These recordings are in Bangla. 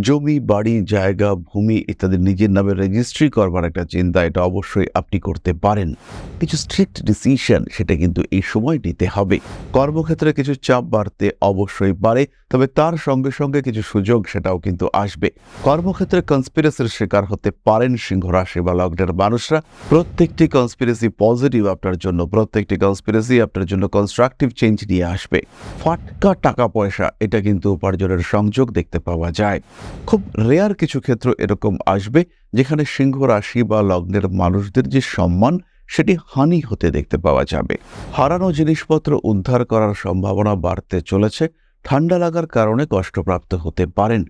জমি, বাড়ি, জায়গা, ভূমি ইত্যাদি নিজের নামে রেজিস্ট্রি করবার একটা চিন্তা এটা অবশ্যই আপনি করতে পারেন। কিছু স্ট্রিক্ট ডিসিশন সেটা কিন্তু এই সময় নিতে হবে। কর্মক্ষেত্রে কিছু চাপ বাড়তে অবশ্যই পারে, তবে তার সঙ্গে সঙ্গে কিছু সুযোগ সেটাও কিন্তু আসবে। কর্মক্ষেত্রে কনস্পিরেসির শিকার হতে পারেন সিংহ রাশি বা লগ্নের মানুষরা। প্রত্যেকটি কনস্পিরেসি পজিটিভ আপনার জন্য, প্রত্যেকটি কনস্পিরেসি আপনার জন্য কনস্ট্রাকটিভ চেঞ্জ নিয়ে আসবে। ফাটকা টাকা পয়সা, এটা কিন্তু উপার্জনের সংযোগ দেখতে পাওয়া যায়। খুব রেয়ার কিছু ক্ষেত্র এরকম আসবে, যেখানে সিংহ রাশি বা লগ্নের মানুষদের যে সম্মান, সেটি হানি হতে দেখতে পাওয়া যাবে। হারানো জিনিসপত্র উদ্ধার করার সম্ভাবনা বাড়তে চলেছে। ঠান্ডা লাগার কারণে কষ্টপ্রাপ্ত হতে পারেন।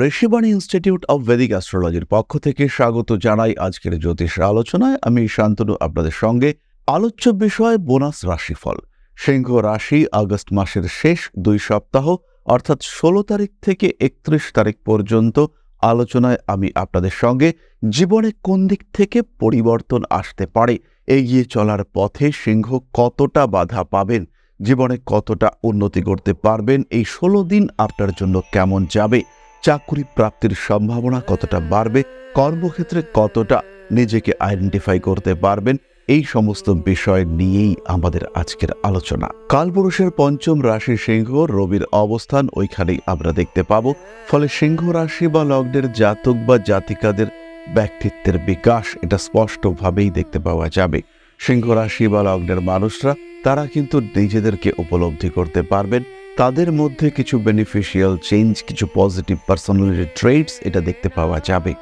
ঋষিবাণী ইনস্টিটিউট অব ভেদিক অ্যাস্ট্রোলজির পক্ষ থেকে স্বাগত জানাই আজকের জ্যোতিষ আলোচনায়। আমি শান্তনু, আপনাদের সঙ্গে আলোচ্য বিষয় বোনাস রাশিফল। সিংহ রাশি আগস্ট মাসের শেষ দুই সপ্তাহ, অর্থাৎ ষোলো তারিখ থেকে একত্রিশ তারিখ পর্যন্ত আলোচনায় আমি আপনাদের সঙ্গে জীবনে কোন দিক থেকে পরিবর্তন আসতে পারে, এগিয়ে চলার পথে সিংহ কতটা বাধা পাবেন, জীবনে কতটা উন্নতি করতে পারবেন, এই ষোলো দিন আপনার জন্য কেমন যাবে চাকরি প্রাপ্তির সম্ভাবনা কতটা বাড়বে, কর্মক্ষেত্রে কতটা নিজেকে আইডেন্টিফাই করতে পারবেন, এই সমস্ত বিষয় নিয়েই আমাদের আজকের আলোচনা। কালপুরুষের পঞ্চম রাশি সিংহ রবির অবস্থান ওইখানেই আমরা দেখতে পাব। ফলে সিংহ রাশি বা লগ্নের জাতক বা জাতিকাদের ব্যক্তিত্বের বিকাশ এটা স্পষ্টভাবেই দেখতে পাওয়া যাবে। সিংহ রাশি বা লগ্নের মানুষরা, তারা কিন্তু নিজেদেরকে উপলব্ধি করতে পারবেন তাদের মধ্যে কিছু বেনিফিশিয়াল চেঞ্জ কিছু পজিটিভ পার্সোনালিটি ট্রেডস এটা দেখতে পাওয়া যাবে।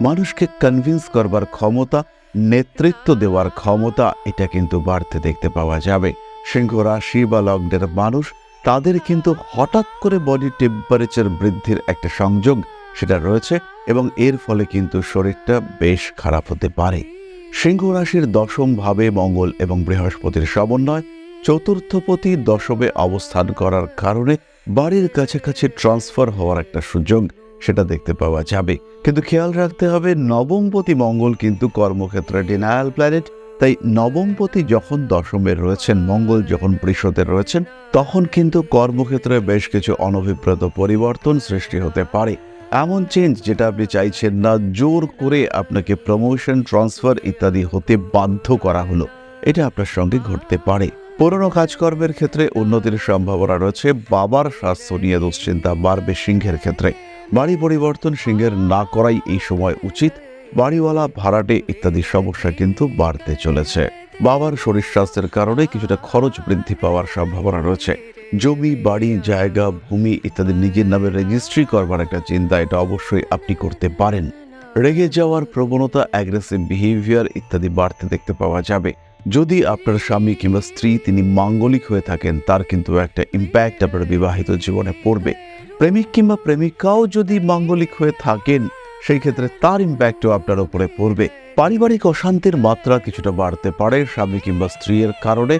মানুষকে কনভিন্স করবার ক্ষমতা, নেতৃত্ব দেওয়ার ক্ষমতা এটা কিন্তু বাড়তে দেখতে পাওয়া যাবে। সিংহ রাশি বা লগ্নের মানুষ, তাদের কিন্তু হঠাৎ করে বডি টেম্পারেচার বৃদ্ধির একটা সংযোগ সেটা রয়েছে এবং এর ফলে কিন্তু শরীরটা বেশ খারাপ হতে পারে। সিংহ রাশির দশম ভাবে মঙ্গল এবং বৃহস্পতির সমন্বয় চতুর্থপতি দশমে অবস্থান করার কারণে বাড়ির কাছাকাছি ট্রান্সফার হওয়ার একটা সুযোগ সেটা দেখতে পাওয়া যাবে। কিন্তু খেয়াল রাখতে হবে, নবমপতি মঙ্গল কিন্তু কর্মক্ষেত্রে ডিনায়াল প্ল্যানেট তাই নবমপতি যখন দশমে রয়েছেন, মঙ্গল যখন বৃষতে রয়েছেন, তখন কিন্তু কর্মক্ষেত্রে বেশ কিছু অনভিপ্রেত পরিবর্তন সৃষ্টি হতে পারে। এমন চেঞ্জ যেটা আপনি চাইছেন না, জোর করে আপনাকে প্রমোশন ট্রান্সফার ইত্যাদি হতে বাধ্য করা হলো। এটা আপনার সঙ্গে ঘটতে পারে। পুরনো কাজকর্মের ক্ষেত্রে উন্নতির সম্ভাবনা রয়েছে, বাবার স্বাস্থ্য নিয়ে দুশ্চিন্তা বাড়বে সিংহের ক্ষেত্রে। বাড়ি পরিবর্তন সিংহের না করাই এই সময় উচিত, বাড়িওয়ালা, ভাড়াটে ইত্যাদি সমস্যা কিন্তু বাড়তে চলেছে। বাবার শরীর স্বাস্থ্যের কারণে কিছুটা খরচ বৃদ্ধি পাওয়ার সম্ভাবনা রয়েছে। জমি, বাড়ি, জায়গা, ভূমি ইত্যাদি নিজের নামে রেজিস্ট্রি করবার একটা চিন্তা এটা অবশ্যই আপনি করতে পারেন। রেগে যাওয়ার প্রবণতা অ্যাগ্রেসিভ বিহেভিয়ার ইত্যাদি বাড়তে দেখতে পাওয়া যাবে। যদি আপনার স্বামী কিংবা স্ত্রী তিনি মাঙ্গলিক হয়ে থাকেন, তার কিন্তু একটা ইম্প্যাক্ট আপনার বিবাহিত জীবনে পড়বে। প্রেমিক কিংবা প্রেমিকাও যদি মাঙ্গলিক হয়ে থাকেন, সেই ক্ষেত্রে তার ইম্প্যাক্টও আপনার উপরে পড়বে। পারিবারিক অশান্তির মাত্রা কিছুটা বাড়তে পারে স্বামী কিংবা স্ত্রীর কারণে।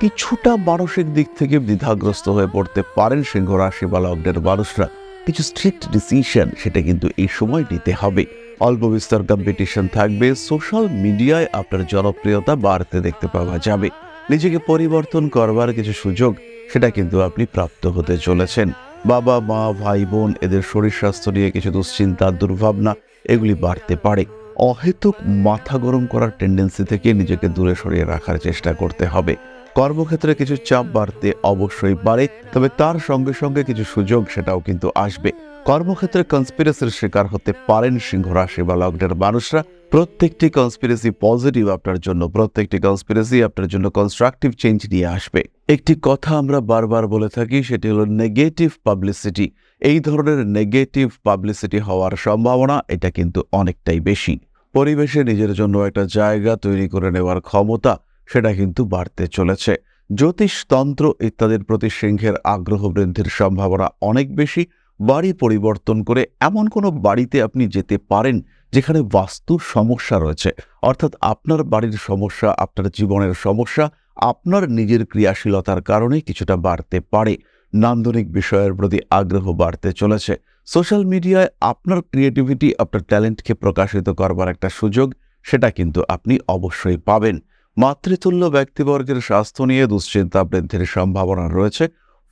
কিছুটা মানসিক দিক থেকে দ্বিধাগ্রস্ত হয়ে পড়তে পারেন সিংহ রাশি বা লগ্নের মানুষরা। কিছু স্ট্রিক্ট ডিসিশন সেটা কিন্তু এই সময় নিতে হবে। অল্প বিস্তর কম্পিটিশন থাকবে সোশ্যাল মিডিয়ায় আপনার জনপ্রিয়তা বাড়তে দেখতে পাওয়া যাবে। নিজেকে পরিবর্তন করবার কিছু সুযোগ, সেটা কিন্তু আপনি প্রাপ্ত হতে চলেছেন। বাবা, মা, ভাই, বোন, এদের শরীর স্বাস্থ্য নিয়ে কিছু দুশ্চিন্তা, দুর্ভাবনা, এগুলি বাড়তে পারে। অহেতুক মাথা গরম করার টেন্ডেন্সি থেকে নিজেকে দূরে সরিয়ে রাখার চেষ্টা করতে হবে। কর্মক্ষেত্রে কিছু চাপ বাড়তে অবশ্যই পারে, তবে তার সঙ্গে সঙ্গে কিছু সুযোগ সেটাও কিন্তু আসবে। কর্মক্ষেত্রে কনস্পিরেসির শিকার হতে পারেন সিংহ রাশি বা লগ্নের মানুষরা। প্রত্যেকটি কনস্পিরেসি পজিটিভ আপনার জন্য, প্রত্যেকটি কনস্পিরেসি আপনার জন্য কনস্ট্রাকটিভ চেঞ্জ নিয়ে আসবে। একটি কথা আমরা বারবার বলে থাকি, সেটি হলো নেগেটিভ পাবলিসিটি এই ধরনের নেগেটিভ পাবলিসিটি হওয়ার সম্ভাবনা, এটা কিন্তু অনেকটাই বেশি। পরিবেশে নিজের জন্য একটা জায়গা তৈরি করে নেওয়ার ক্ষমতা, সেটা কিন্তু বাড়তে চলেছে। জ্যোতিষতন্ত্র ইত্যাদির প্রতি সিংহের আগ্রহ বৃদ্ধির সম্ভাবনা অনেক বেশি। বাড়ি পরিবর্তন করে এমন কোনো বাড়িতে আপনি যেতে পারেন যেখানে বাস্তু সমস্যা রয়েছে। অর্থাৎ আপনার বাড়ির সমস্যা, আপনার জীবনের সমস্যা, আপনার নিজের ক্রিয়াশীলতার কারণে কিছুটা বাড়তে পারে। নান্দনিক বিষয়ের প্রতি আগ্রহ বাড়তে চলেছে। সোশ্যাল মিডিয়ায় আপনার ক্রিয়েটিভিটি, আপনার ট্যালেন্টকে প্রকাশিত করবার একটা সুযোগ, সেটা কিন্তু আপনি অবশ্যই পাবেন। মাতৃতুল্য ব্যক্তিবর্গের স্বাস্থ্য নিয়ে দুশ্চিন্তা বৃদ্ধির সম্ভাবনা রয়েছে।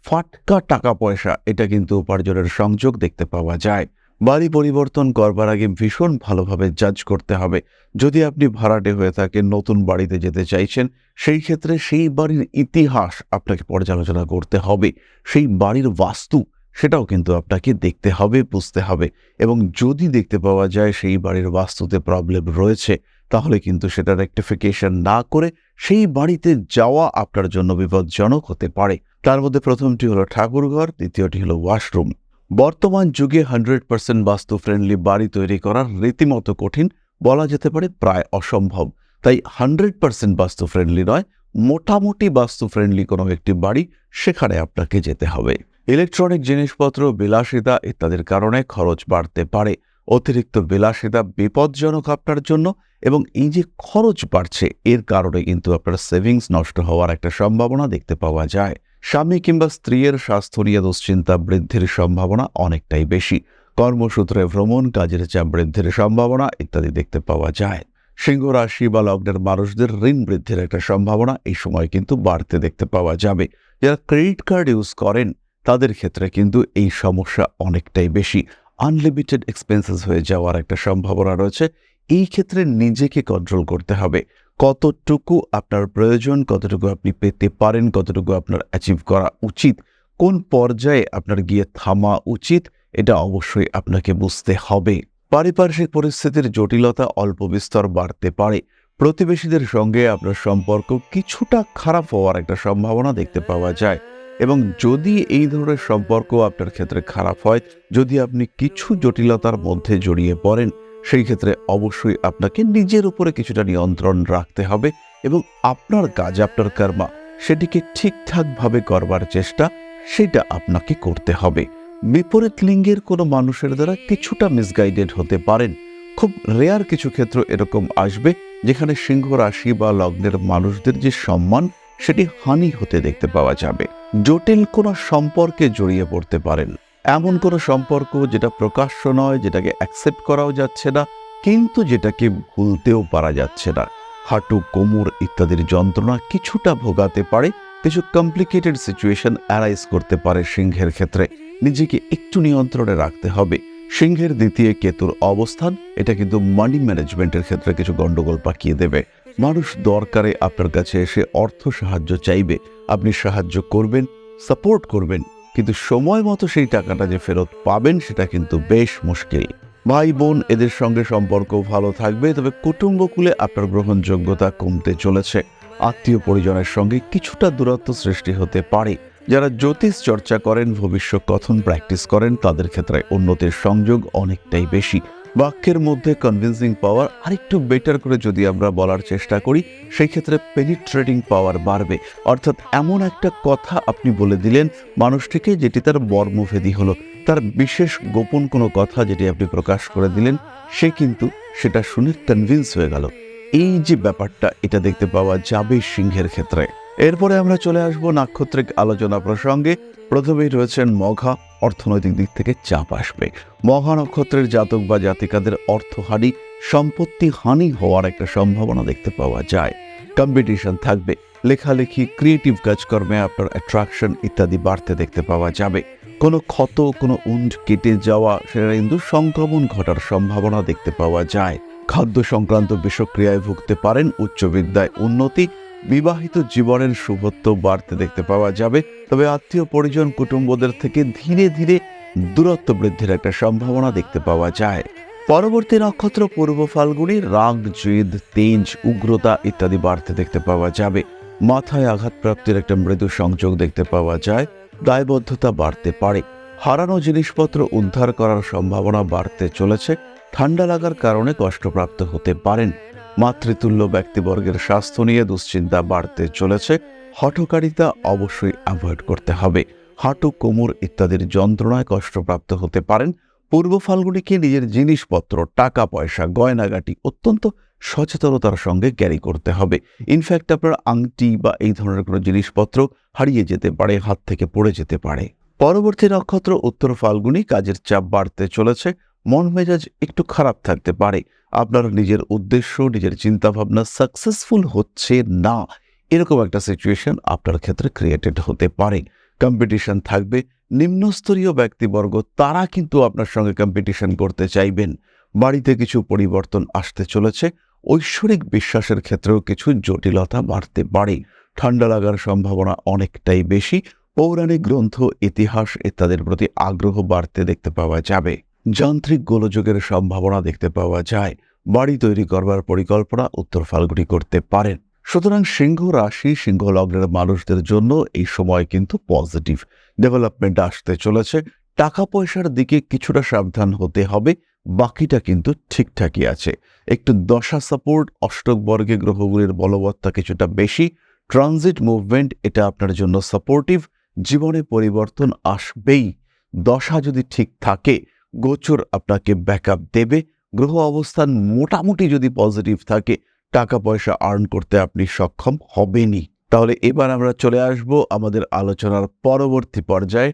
ফাটকা টাকা পয়সা এটা কিন্তু উপার্জনের সংযোগ দেখতে পাওয়া যায়। বাড়ি পরিবর্তন করবার আগে ভীষণ ভালোভাবে জাজ করতে হবে। যদি আপনি ভাড়াটে হয়ে থাকেন, নতুন বাড়িতে যেতে চাইছেন, সেই ক্ষেত্রে সেই বাড়ির ইতিহাস আপনাকে পর্যালোচনা করতে হবে। সেই বাড়ির বাস্তু, সেটাও কিন্তু আপনাকে দেখতে হবে, বুঝতে হবে। এবং যদি দেখতে পাওয়া যায় সেই বাড়ির বাস্তুতে প্রবলেম রয়েছে, তাহলে কিন্তু সেটা রেকটিফিকেশন না করে সেই বাড়িতে যাওয়া আপনার জন্য বিপজ্জনক হতে পারে। তার মধ্যে প্রথমটি হলো ঠাকুরঘর, দ্বিতীয়টি হলো ওয়াশরুম বর্তমান যুগে হান্ড্রেড পার্সেন্ট বাস্তু ফ্রেন্ডলি বাড়ি তৈরি করার রীতিমতো কঠিন বলা যেতে পারে প্রায় অসম্ভব। তাই হান্ড্রেড পার্সেন্ট বাস্তু ফ্রেন্ডলি নয়, মোটামুটি বাস্তু ফ্রেন্ডলি কোনো একটি বাড়ি সেখানে আপনাকে যেতে হবে। ইলেকট্রনিক জিনিসপত্র, বিলাসিতা ইত্যাদির কারণে খরচ বাড়তে পারে। অতিরিক্ত বিলাসিতা বিপজ্জনক আপনার জন্য এবং এই যে খরচ বাড়ছে, এর কারণে কিন্তু আপনার সেভিংস নষ্ট হওয়ার একটা সম্ভাবনা দেখতে পাওয়া যায়। স্বামী কিংবা স্ত্রীর স্বাস্থ্য নিয়ে দুশ্চিন্তা বৃদ্ধির সম্ভাবনা অনেকটাই বেশি। কর্মসূত্রে ভ্রমণ, কাজের চাপ বৃদ্ধির সম্ভাবনা ইত্যাদি দেখতে পাওয়া যায়। সিংহ রাশি বা লগ্নের মানুষদের ঋণ বৃদ্ধির একটা সম্ভাবনা এই সময় কিন্তু বাড়তে দেখতে পাওয়া যাবে। যারা ক্রেডিট কার্ড ইউজ করেন, তাদের ক্ষেত্রে কিন্তু এই সমস্যা অনেকটাই বেশি। আনলিমিটেড এক্সপেন্সেস হয়ে যাওয়ার একটা সম্ভাবনা রয়েছে। এই ক্ষেত্রে নিজেকে কন্ট্রোল করতে হবে। কতটুকু আপনার প্রয়োজন, কতটুকু আপনি পেতে পারেন, কতটুকু আপনার অ্যাচিভ করা উচিত, কোন পর্যায়ে আপনার গিয়ে থামা উচিত, এটা অবশ্যই আপনাকে বুঝতে হবে। পারিপার্শ্বিক পরিস্থিতির জটিলতা অল্প বিস্তর বাড়তে পারে। প্রতিবেশীদের সঙ্গে আপনার সম্পর্ক কিছুটা খারাপ হওয়ার একটা সম্ভাবনা দেখতে পাওয়া যায় এবং যদি এই ধরনের সম্পর্ক আপনার ক্ষেত্রে খারাপ হয়, যদি আপনি কিছু জটিলতার মধ্যে জড়িয়ে পড়েন সেই ক্ষেত্রে অবশ্যই আপনাকে নিজের উপরে কিছুটা নিয়ন্ত্রণ রাখতে হবে এবং আপনার কাজ, আপনার কর্মা সেটিকে ঠিকঠাকভাবে করবার চেষ্টা সেটা আপনাকে করতে হবে। বিপরীত লিঙ্গের কোনো মানুষের দ্বারা কিছুটা মিসগাইডেড হতে পারেন। খুব রেয়ার কিছু ক্ষেত্র এরকম আসবে যেখানে সিংহ রাশি বা লগ্নের মানুষদের যে সম্মান সেটি হানি হতে দেখতে পাওয়া যাবে। জটিল কোনো সম্পর্কে জড়িয়ে পড়তে পারেন। এমন কোনো সম্পর্ক যেটা প্রকাশ্য নয়, যেটাকে অ্যাকসেপ্ট করাও যাচ্ছে না, কিন্তু যেটাকে ভুলতেও পারা যাচ্ছে না। হাঁটু, কোমর ইত্যাদির যন্ত্রণা কিছুটা ভোগাতে পারে, কিছু কমপ্লিকেটেড সিচুয়েশন অ্যারাইজ করতে পারে সিংহের ক্ষেত্রে। নিজেকে একটু নিয়ন্ত্রণে রাখতে হবে। সিংহের দ্বিতীয় কেতুর অবস্থান, এটা কিন্তু মানি ম্যানেজমেন্টের ক্ষেত্রে কিছু গন্ডগোল পাকিয়ে দেবে। মানুষ দরকারে আপনার কাছে এসে অর্থ সাহায্য চাইবে। আপনি সাহায্য করবেন সাপোর্ট করবেন কিন্তু সময় মতো সেই টাকাটা যে ফেরত পাবেন সেটা কিন্তু বেশ মুশকিল। ভাই, বোন, এদের সঙ্গে সম্পর্ক ভালো থাকবে, তবে কুটুম্বকুলে আপনার গ্রহণযোগ্যতা কমতে চলেছে। আত্মীয় পরিজনের সঙ্গে কিছুটা দূরত্ব সৃষ্টি হতে পারে। যারা জ্যোতিষ চর্চা করেন, ভবিষ্যৎ কথন প্র্যাকটিস করেন, তাদের ক্ষেত্রে উন্নতির সংযোগ অনেকটাই বেশি। বাক্যের মধ্যে কনভিন্সিং পাওয়ার আরেকটু বেটার করে যদি আমরা বলার চেষ্টা করি, সেই ক্ষেত্রে পেনিট্রেটিং পাওয়ার বাড়বে। অর্থাৎ এমন একটা কথা আপনি বলে দিলেন মানুষটিকে যেটি তার মর্মভেদী হলো। তার বিশেষ গোপন কোনো কথা যেটি আপনি প্রকাশ করে দিলেন, সে কিন্তু সেটা শুনে কনভিন্স হয়ে গেল। এই যে ব্যাপারটা, এটা দেখতে পাওয়া যাবে সিংহের ক্ষেত্রে। এরপরে আমরা চলে আসব নাক্ষত্রিক আলোচনা প্রসঙ্গে। প্রথমেই রয়েছেন মঘা, অর্থনৈতিক দিক থেকে চাপ আসবে। মঘা নক্ষত্রের জাতক বা জাতিকাদের অর্থহানি, সম্পত্তি হানি হওয়ার একটা সম্ভাবনা দেখতে পাওয়া যায়। কম্পিটিশন থাকবে, লেখালেখি ক্রিয়েটিভ কাজকর্মে আপনার অ্যাট্রাকশন ইত্যাদি বাড়তে দেখতে পাওয়া যাবে। কোনো ক্ষত, কোনো উন্ড কেটে যাওয়া, সেটা কিন্তু সংক্রমণ ঘটার সম্ভাবনা দেখতে পাওয়া যায়। খাদ্য সংক্রান্ত বিষক্রিয়ায় ভুগতে পারেন, উচ্চ বিদ্যায় উন্নতি বিবাহিত জীবনের শুভত্ব বাড়তে দেখতে পাওয়া যাবে, তবে আত্মীয় পরিজন কুটুম্বদের থেকে ধীরে ধীরে দূরত্ব বৃদ্ধির একটা সম্ভাবনা দেখতে পাওয়া যায়। পরবর্তী নক্ষত্র পূর্ব ফাল্গুনি রাগ, জেদ, তেজ, উগ্রতা ইত্যাদি বাড়তে দেখতে পাওয়া যাবে। মাথায় আঘাতপ্রাপ্তির একটা মৃদু সংযোগ দেখতে পাওয়া যায়, দায়বদ্ধতা বাড়তে পারে। হারানো জিনিসপত্র উদ্ধার করার সম্ভাবনা বাড়তে চলেছে, ঠান্ডা লাগার কারণে কষ্টপ্রাপ্ত হতে পারেন। মাতৃতুল্য ব্যক্তিবর্গের স্বাস্থ্য নিয়ে দুশ্চিন্তা বাড়তে চলেছে। হঠকারিতা অবশ্যই অ্যাভয়েড করতে হবে। হাঁটু, কোমর ইত্যাদির যন্ত্রণায় কষ্টপ্রাপ্ত হতে পারেন। পূর্ব ফাল্গুনিকে নিজের জিনিসপত্র, টাকা, পয়সা, গয়নাগাটি অত্যন্ত সচেতনতার সঙ্গে ক্যারি করতে হবে। ইনফ্যাক্ট আপনার আংটি বা এই ধরনের কোনো জিনিসপত্র হারিয়ে যেতে পারে, হাত থেকে পড়ে যেতে পারে। পরবর্তী নক্ষত্র, উত্তর ফাল্গুনি, কাজের চাপ বাড়তে চলেছে। মন মেজাজ একটু খারাপ থাকতে পারে। আপনার নিজের উদ্দেশ্য, নিজের চিন্তাভাবনা সাকসেসফুল হচ্ছে না, এরকম একটা সিচুয়েশন আপনার ক্ষেত্রে ক্রিয়েটেড হতে পারে। কম্পিটিশন থাকবে, নিম্নস্তরীয় ব্যক্তিবর্গ, তারা কিন্তু আপনার সঙ্গে কম্পিটিশন করতে চাইবেন। বাড়িতে কিছু পরিবর্তন আসতে চলেছে, ঐশ্বরিক বিশ্বাসের ক্ষেত্রেও কিছু জটিলতা বাড়তে পারে। ঠান্ডা লাগার সম্ভাবনা অনেকটাই বেশি, পৌরাণিক গ্রন্থ, ইতিহাস ইত্যাদির প্রতি আগ্রহ বাড়তে দেখতে পাওয়া যাবে। যান্ত্রিক গোলযোগের সম্ভাবনা দেখতে পাওয়া যায়। বাড়ি তৈরি করবার পরিকল্পনা উত্তর ফাল্গুনি করতে পারেন। সুতরাং সিংহ রাশি, সিংহ লগ্নের মানুষদের জন্য এই সময় কিন্তু পজিটিভ। ডেভেলপমেন্ট আসতে চলেছে। টাকা পয়সার দিকে কিছুটা সাবধান হতে হবে। বাকিটা কিন্তু ঠিকঠাকই আছে। একটু দশা সাপোর্ট, অষ্টক বর্গে গ্রহগুলির বলবত্তা কিছুটা বেশি। ট্রানজিট মুভমেন্ট, এটা আপনার জন্য সাপোর্টিভ। জীবনে পরিবর্তন আসবেই। দশা যদি ঠিক থাকে গোচর আপনাকে ব্যাকআপ দেবে। গ্রহ অবস্থান মোটামুটি যদি পজিটিভ থাকে টাকা পয়সা আর্ন করতে আপনি সক্ষম হবেনই। তাহলে এবার আমরা চলে আসব আমাদের আলোচনার পরবর্তী পর্যায়ে।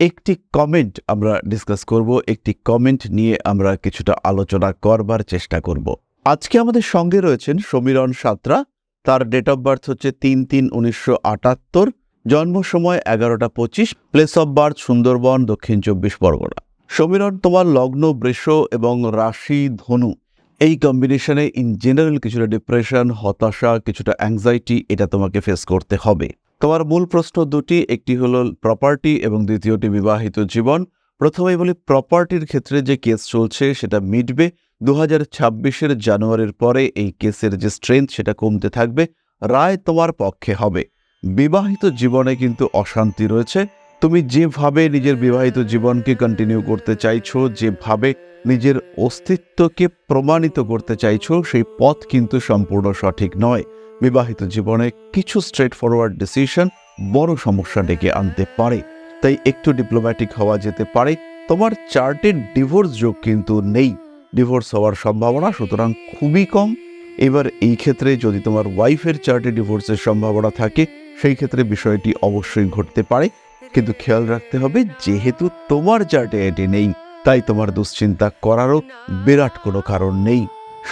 একটি কমেন্ট আমরা ডিসকাস করব, একটি কমেন্ট নিয়ে আমরা কিছুটা আলোচনা করবার চেষ্টা করব। আজকে আমাদের সঙ্গে রয়েছেন সমীরণ সাঁতরা, তার ডেট অফ বার্থ হচ্ছে তিন তিন উনিশশো আটাত্তর, জন্ম সময় এগারোটা পঁচিশ প্লেস অফ বার্থ সুন্দরবন, দক্ষিণ চব্বিশ পরগনা। সমীরণ, তোমার লগ্ন, বৃষ এবং রাশি, ধনু। এই কম্বিনেশনে ইন জেনারেল কিছুটা ডিপ্রেশন হতাশা, কিছুটা অ্যাংজাইটি এটা তোমাকে ফেস করতে হবে। তোমার মূল প্রশ্ন দুটি, একটি হলো প্রপার্টি এবং দ্বিতীয়টি বিবাহিত জীবন। প্রথমেই বলি প্রপার্টির ক্ষেত্রে যে কেস চলছে সেটা মিটবে। দু হাজার ছাব্বিশের জানুয়ারির পরে এই কেসের যে স্ট্রেংথ সেটা কমতে থাকবে। রায় তোমার পক্ষে হবে। বিবাহিত জীবনে কিন্তু অশান্তি রয়েছে। তুমি যেভাবে নিজের বিবাহিত জীবনকে কন্টিনিউ করতে চাইছো, যেভাবে নিজের অস্তিত্বকে প্রমাণিত করতে চাইছো, সেই পথ কিন্তু সম্পূর্ণ সঠিক নয়। বিবাহিত জীবনে কিছু স্ট্রেট ফরওয়ার্ড ডিসিশন বড় সমস্যা ডেকে আনতে পারে। তাই একটু ডিপ্লোম্যাটিক হওয়া যেতে পারে। তোমার চার্টের ডিভোর্স যোগ কিন্তু নেই। ডিভোর্স হওয়ার সম্ভাবনা সুতরাং খুবই কম। এবার এই ক্ষেত্রে যদি তোমার ওয়াইফের চার্টে ডিভোর্সের সম্ভাবনা থাকে, সেই ক্ষেত্রে বিষয়টি অবশ্যই ঘটতে পারে। কিন্তু খেয়াল রাখতে হবে, যেহেতু তোমার চার্টে এটি নেই, তাই তোমার দুশ্চিন্তা করারও বিরাট কোনো কারণ নেই।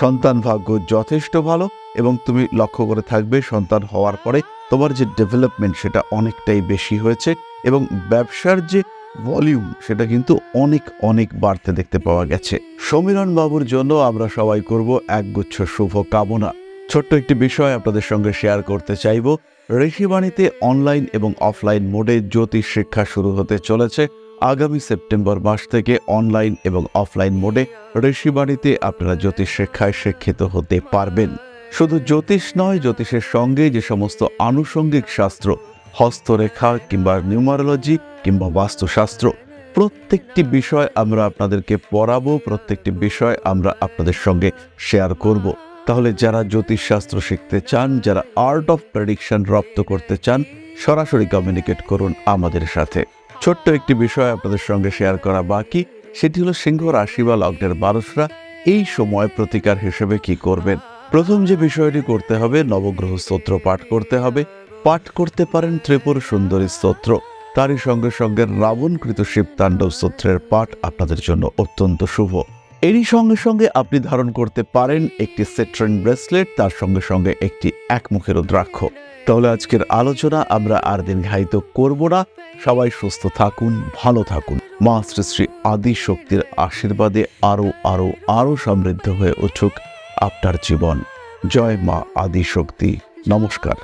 সন্তান ভাগ্য যথেষ্ট ভালো এবং তুমি লক্ষ্য করে থাকবে, সন্তান হওয়ার পরে তোমার যে ডেভেলপমেন্ট সেটা অনেকটাই বেশি হয়েছে এবং ব্যবসার যে ভলিউম সেটা কিন্তু অনেক অনেক বাড়তে দেখতে পাওয়া গেছে। সমীরণ বাবুর জন্য আমরা সবাই করব একগুচ্ছ শুভ কামনা। ছোট্ট একটি বিষয় আপনাদের সঙ্গে শেয়ার করতে চাইব। ঋষিবাণীতে অনলাইন এবং অফলাইন মোডে জ্যোতিষ শিক্ষা শুরু হতে চলেছে। আগামী সেপ্টেম্বর মাস থেকে অনলাইন এবং অফলাইন মোডে ঋষিবাণীতে আপনারা জ্যোতিষ শিক্ষায় শিক্ষিত হতে পারবেন। শুধু জ্যোতিষ নয়, জ্যোতিষের সঙ্গে যে সমস্ত আনুষঙ্গিক শাস্ত্র, হস্তরেখা কিংবা নিউমারোলজি কিংবা বাস্তুশাস্ত্র, প্রত্যেকটি বিষয় আমরা আপনাদেরকে পড়াবো, প্রত্যেকটি বিষয় আমরা আপনাদের সঙ্গে শেয়ার করব। তাহলে যারা জ্যোতিষশাস্ত্র শিখতে চান, যারা আর্ট অফ প্রেডিকশন রপ্ত করতে চান, সরাসরি কমিউনিকেট করুন আমাদের সাথে। ছোট্ট একটি বিষয় আপনাদের সঙ্গে শেয়ার করা বাকি, সেটি হলো সিংহ রাশি বা লগ্নের মানুষরা এই সময় প্রতিকার হিসেবে কি করবেন? প্রথম যে বিষয়টি করতে হবে, নবগ্রহ স্তোত্র পাঠ করতে হবে। পাঠ করতে পারেন ত্রিপুর সুন্দরী স্তোত্র। তারই সঙ্গে সঙ্গে রাবণকৃত শিবতাণ্ডব স্তোত্রের পাঠ আপনাদের জন্য অত্যন্ত শুভ। এরই সঙ্গে সঙ্গে আপনি ধারণ করতে পারেন একটি সেট্রেন ব্রেসলেট তার সঙ্গে সঙ্গে একটি একমুখের রুদ্রাক্ষ তাহলে আজকের আলোচনা আমরা আর দীর্ঘায়িত করব না। সবাই সুস্থ থাকুন, ভালো থাকুন। মা শ্রী শ্রী আদি শক্তির আশীর্বাদে আরও আরও আরও সমৃদ্ধ হয়ে উঠুক আপনার জীবন। জয় মা আদি শক্তি নমস্কার।